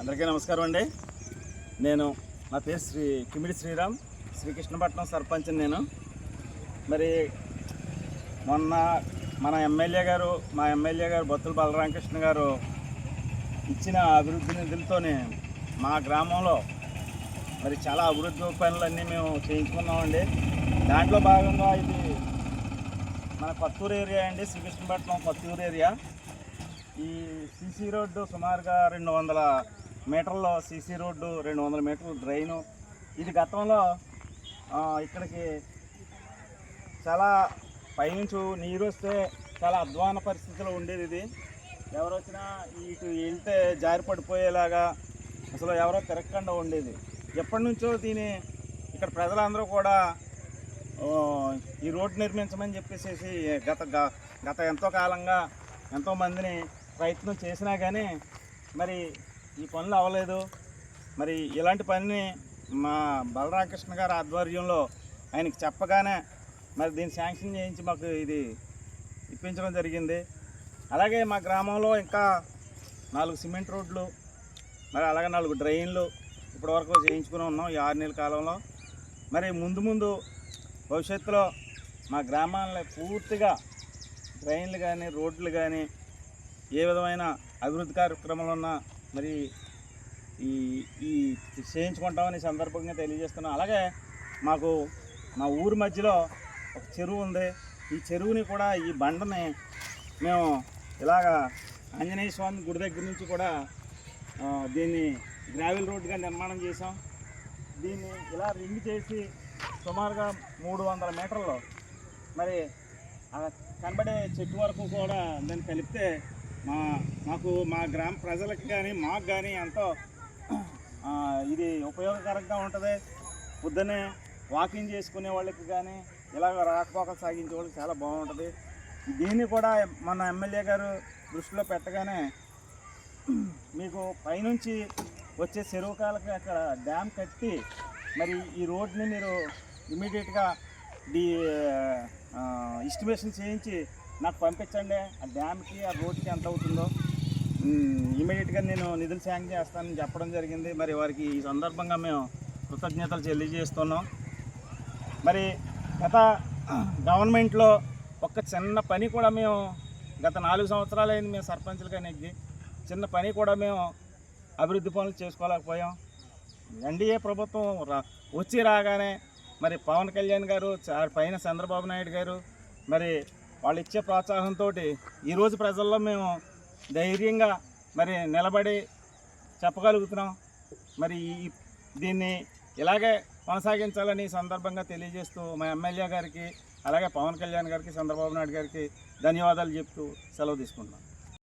అందరికీ నమస్కారం అండి. నేను నా పేరు శ్రీ కిమిడి శ్రీరామ్ శ్రీకృష్ణపట్నం సర్పంచ్ నేను. మరి మొన్న మన ఎమ్మెల్యే గారు మా ఎమ్మెల్యే గారు బొత్తుల బలరామకృష్ణ గారు ఇచ్చిన అభివృద్ధి నిధులతోనే మా గ్రామంలో మరి చాలా అభివృద్ధి పనులన్నీ మేము చేయించుకున్నామండి. దాంట్లో భాగంగా ఇది మన కొత్తూరు ఏరియా అండి శ్రీకృష్ణపట్నం కొత్తూరు ఏరియా. ఈ సీసీ రోడ్డు సుమారుగా రెండు వందల మీటర్లో సీసీ రోడ్డు రెండు వందల మీటర్లు డ్రైను. ఇది గతంలో ఇక్కడికి చాలా పైనుంచి నీరు వస్తే చాలా అధ్వాన పరిస్థితిలో ఉండేది ఇది. ఎవరు వచ్చినా ఇటు వెళ్తే జారి పడిపోయేలాగా అసలు ఎవరో తిరగకుండా ఉండేది. ఎప్పటి నుంచో దీని ఇక్కడ ప్రజలందరూ కూడా ఈ రోడ్డు నిర్మించమని చెప్పేసి గత గ- గత ఎంతో కాలంగా ఎంతో మందిని ప్రయత్నం చేసినా కానీ మరి ఈ పనులు అవ్వలేదు. మరి ఇలాంటి పనిని మా బలరామకృష్ణ గారి ఆధ్వర్యంలో ఆయనకి చెప్పగానే మరి దీన్ని శాంక్షన్ చేయించి మాకు ఇది ఇప్పించడం జరిగింది. అలాగే మా గ్రామంలో ఇంకా నాలుగు సిమెంట్ రోడ్లు మరి అలాగే నాలుగు డ్రైన్లు ఇప్పటివరకు చేయించుకుని ఉన్నాం ఈ ఆరు నెలల కాలంలో. మరి ముందు ముందు భవిష్యత్తులో మా గ్రామాల్లో పూర్తిగా డ్రైన్లు కానీ రోడ్లు కానీ ఏ విధమైన అభివృద్ధి కార్యక్రమాలు ఉన్నా మరి ఈ ఈ చేయించుకుంటామని సందర్భంగా తెలియజేస్తున్నాం. అలాగే మాకు మా ఊరి మధ్యలో ఒక చెరువు ఉంది. ఈ చెరువుని కూడా ఈ బండని మేము ఇలాగా ఆంజనేయ స్వామి గుడి దగ్గర నుంచి కూడా దీన్ని గ్రావెల్ రోడ్గా నిర్మాణం చేసాం దీన్ని ఇలా రింగ్ చేసి సుమారుగా మూడు వందల మీటర్లు మరి కనబడే చెట్టు వరకు కూడా దాన్ని కలిపితే మా మాకు మా గ్రామ ప్రజలకు కానీ మాకు కానీ ఎంతో ఇది ఉపయోగకరంగా ఉంటుంది. పొద్దున్నే వాకింగ్ చేసుకునే వాళ్ళకి కానీ ఇలాగ రాకపోకలు సాగించే వాళ్ళకి చాలా బాగుంటుంది. దీన్ని కూడా మన ఎమ్మెల్యే గారు దృష్టిలో పెట్టగానే మీకు పైనుంచి వచ్చే చెరువు కాలకి అక్కడ డ్యామ్ కట్టి మరి ఈ రోడ్ని మీరు ఇమీడియట్గా డి ఎస్టిమేషన్ చేయించి నాకు పంపించండి. ఆ డ్యామ్కి ఆ రోడ్కి ఎంత అవుతుందో. ఇమీడియట్గా నేను నిధులు శాంక్షన్ చేస్తానని చెప్పడం జరిగింది. మరి వారికి ఈ సందర్భంగా మేము కృతజ్ఞతలు తెలియజేస్తున్నాం. మరి గత గవర్నమెంట్లో ఒక చిన్న పని కూడా మేము గత నాలుగు సంవత్సరాలు అయింది మేము సర్పంచ్లుగా నెగ్గి చిన్న పని కూడా మేము అభివృద్ధి పనులు చేసుకోలేకపోయాం. ఎన్డీఏ ప్రభుత్వం రా వచ్చి రాగానే మరి పవన్ కళ్యాణ్ గారు పైన చంద్రబాబు నాయుడు గారు మరి వాళ్ళు ఇచ్చే ప్రోత్సాహంతో ఈరోజు ప్రజల్లో మేము ధైర్యంగా మరి నిలబడి చెప్పగలుగుతున్నాం. మరి ఈ దీన్ని ఇలాగే కొనసాగించాలని సందర్భంగా తెలియజేస్తూ మా ఎమ్మెల్యే గారికి అలాగే పవన్ కళ్యాణ్ గారికి చంద్రబాబు నాయుడు గారికి ధన్యవాదాలు చెప్తూ సెలవు తీసుకుంటున్నాం.